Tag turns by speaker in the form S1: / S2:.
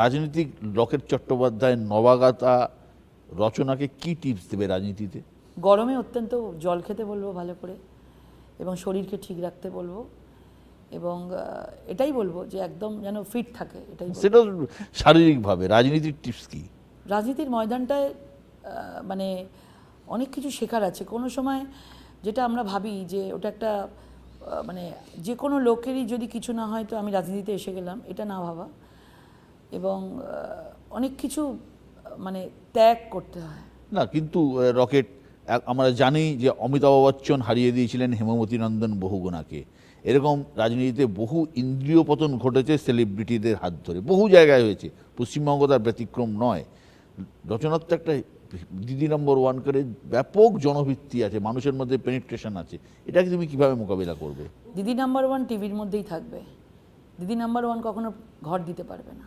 S1: রাজনীতিক লকেট চট্টোপাধ্যায় নবাগতা রচনাকে কি টিপস দেবে রাজনীতিতে?
S2: গরমে অত্যন্ত জল খেতে বলব ভালো করে এবং শরীরকে ঠিক রাখতে বলব এবং এটাই বলব যে একদম যেন ফিট থাকে এটাই।
S1: সেটা শারীরিকভাবে রাজনীতির টিপস কি?
S2: রাজনীতির ময়দানটায় মানে অনেক কিছু শেখার আছে। কোনো সময় যেটা আমরা ভাবি যে ওটা একটা মানে যে কোনো লোকেরই যদি কিছু না হয় তো আমি রাজনীতিতে এসে গেলাম এটা না ভাবা। এবং অনেক কিছু মানে ত্যাগ করতে হয়।
S1: না কিন্তু রকেট আমরা জানি যে অমিতাভ বচ্চন হারিয়ে দিয়েছিলেন হেমমতী নন্দন বহুগুণাকে। এরকম রাজনীতিতে বহু ইন্দ্রিয় পতন ঘটেছে সেলিব্রিটিদের হাত ধরে। বহু জায়গায় হয়েছে। পশ্চিমবঙ্গ তার ব্যতিক্রম নয়। রচনার তো একটা দিদি নম্বর ওয়ান করে ব্যাপক জনভিত্তি আছে মানুষের মধ্যে পেনিট্রেশন আছে। এটাকে তুমি কীভাবে মোকাবিলা করবে?
S2: দিদি নাম্বার ওয়ান টিভির মধ্যেই থাকবে। দিদি নাম্বার ওয়ান কখনো ঘর দিতে পারবে না।